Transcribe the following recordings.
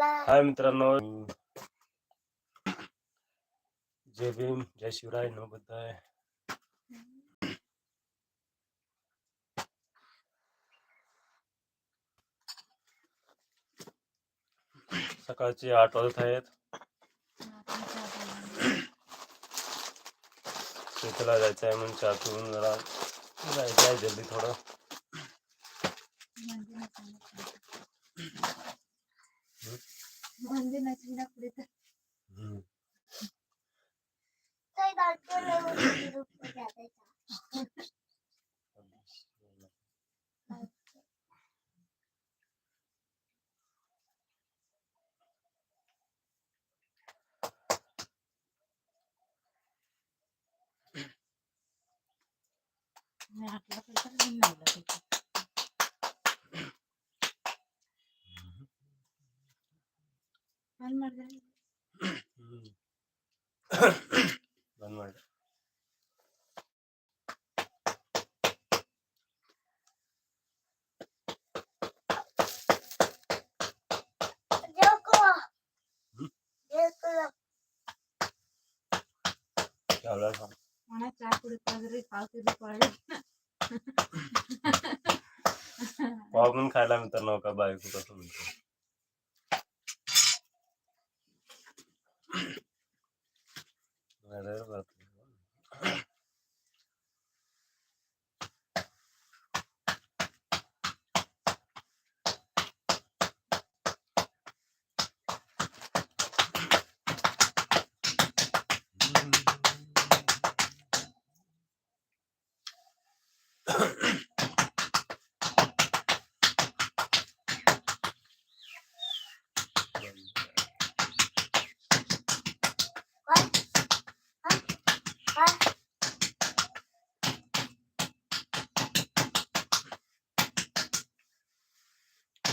हाय मित्रांनो. जय भीम जय शिवराय नमबद्ध आहे सकाळचे आठ वाजत आहेत. शेताला जायचं आहे म्हणून चहा पिऊन जरा जायचं आहे जल्दी थोडं. dedi. Hmm. Nah, aku akan terkenal lah itu. Kalau kamu mau kalah, kamu tahu kalau kamu mau kalah, kamu tahu kalau kamu mau kalah, kamu tahu kalau Guerrero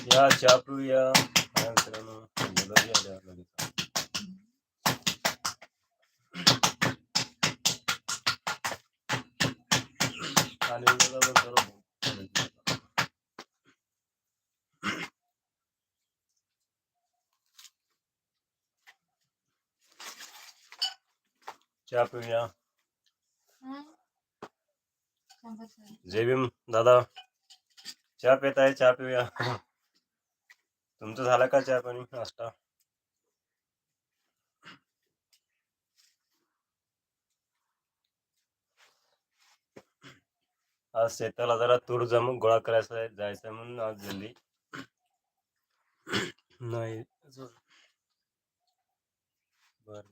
या चहा पिऊया काय मित्रांनो मुलं बी आले लगेच आणि मुलं पण सर्व चहा पिऊया हा? शंभर सहा. जय भीम दादा चहा पित आहे चहा पिऊया तुमचं झालं का चहा पाणी नाश्ता? आज शेताला जरा तूर जमून गोळा करायचा जायचं म्हणून आज जल्दी. नाही बर.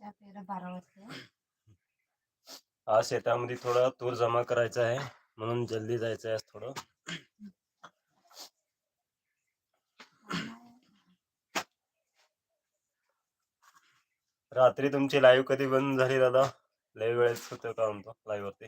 बारा वाजता आज शेतामध्ये थोडा तूर जमा करायचा आहे. म्हणून जल्दी जायचं आहे आज थोडं. रात्री तुमची लाईव्ह कधी बंद झाली दादा? लय वेळेस होतं का म्हणतो लाईव्ह वरती?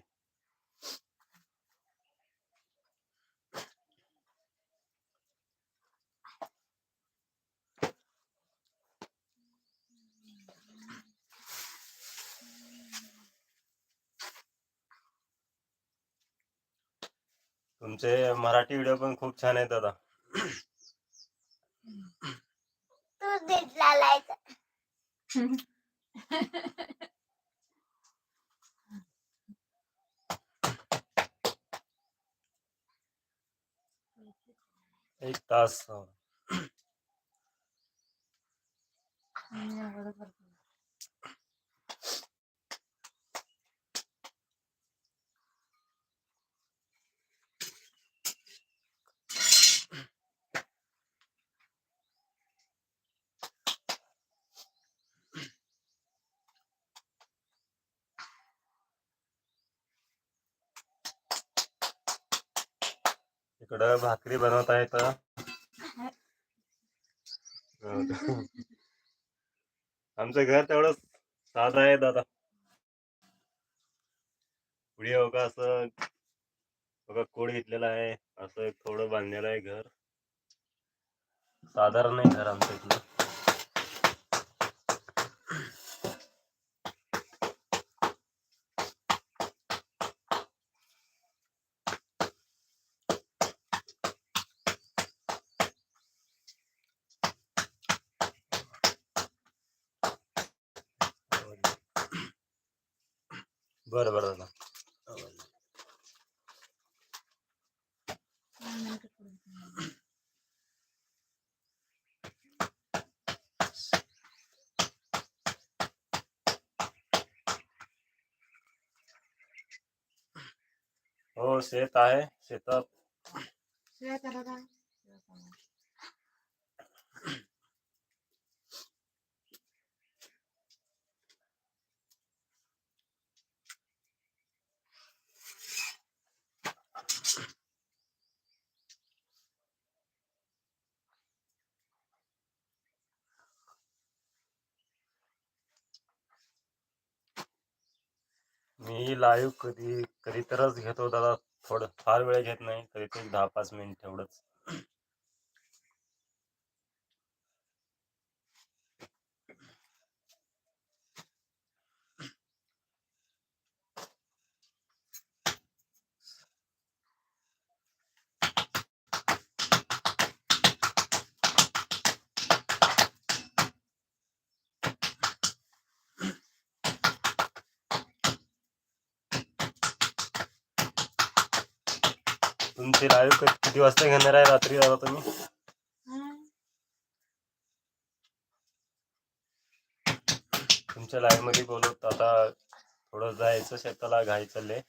तुमचे मराठी व्हिडिओ पण खूप छान आहेत दादा. एक. तास इकडं भाकरी बनवत आहेत आमचं घर तेवढंच साधा आहे दादा. पुढे बघा असं बघा कोड घेतलेला आहे. असं थोडं बांधलेलं आहे घर. साधारण आहे घर आमच्या इथलं. बरं बरं दादा हा. हो शेत आहे शेतात मी लाईव्ह कधी कधी तरच घेतो दादा. थोडं फार वेळ घेत नाही कधी ते दहा पाच मिनिट एवढंच. तुमची लाईव्ह किती वाजता घेणार आहे? रात्री दादा तुम्ही? तुमच्या लाईव्हमध्ये बोलत आता थोडं जायचं शेताला घाई चालले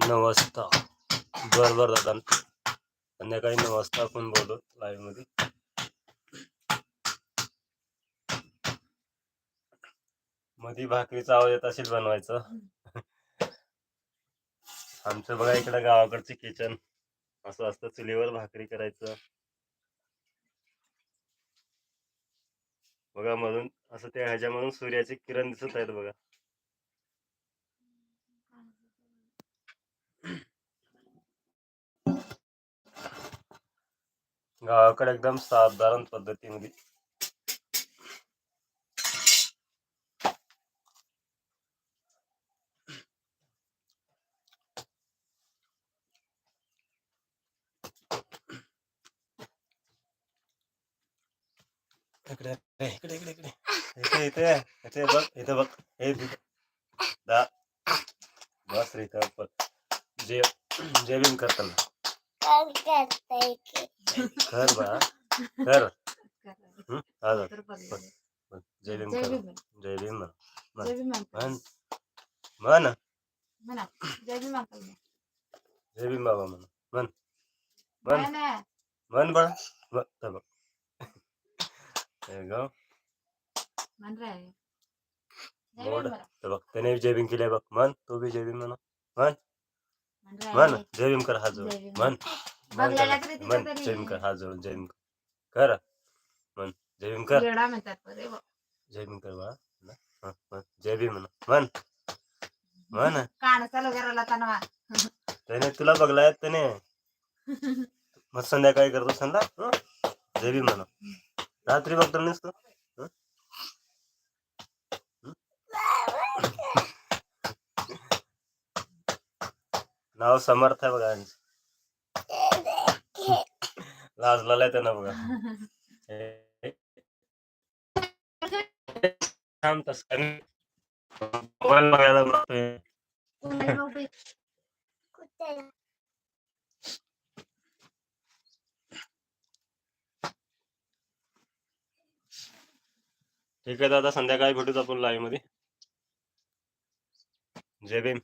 नऊ वाजता. बर बर दादा. संध्याकाळी नऊ वाजता आपण बोलू लाईव्हमध्ये. मधी भाकरीचा आवाज येत असेल बनवायचं. आमचं बघा इकडं गावाकडचं किचन असं असतं चुलीवर भाकरी करायचं. बघा मधून असं त्या ह्याच्यामधून सूर्याचे किरण दिसत आहेत बघा. गावाकडे एकदम साधारण पद्धतीमध्ये इकडे इकडे इकडे इकडे इकडे. इथे इथे बघ इथे बघ. हे. दा बस रे इथं बघ. जे भीम करताना. कर बा कर जा. तर पडलेलं. बघ, जय भीम जय भीम. जय भीम. जय भीम म्हणतो. म्हण म्हण. जय भीम. जय भीम बाबा नाही, नाही. म्हण बाळा बघ इथं बघ There you go. म्हण रे. जय भीम बोर्ड म्हणा. तर बघ त्याने जय भीम केलंय बघ म्हण तू बी जय भीम म्हणा म्हण म्हण जय कर हात जोड जय भीम. म्हण म्हण बघलेला त्याला. तरी तिथं म्हण तरी. जय भीम कर हात जोड जय भीम कर म्हण जय कर. जय भीम कर बाळा हं, म्हण. जय भीम म्हणा म्हण. त्याने तुला बघलाय त्याने मग संध्याकाळी करतो संध्या हं? जय भीम म्हणा रात्री बघतो नाहीस नाव समर्थ आहे बघा यांचं. आहे त्यांना बघा. मोबाईल बघायला बघतोय ठीक आहे दादा संध्याकाळी भेटूच आपण लाईव्हमध्ये. जय भीम.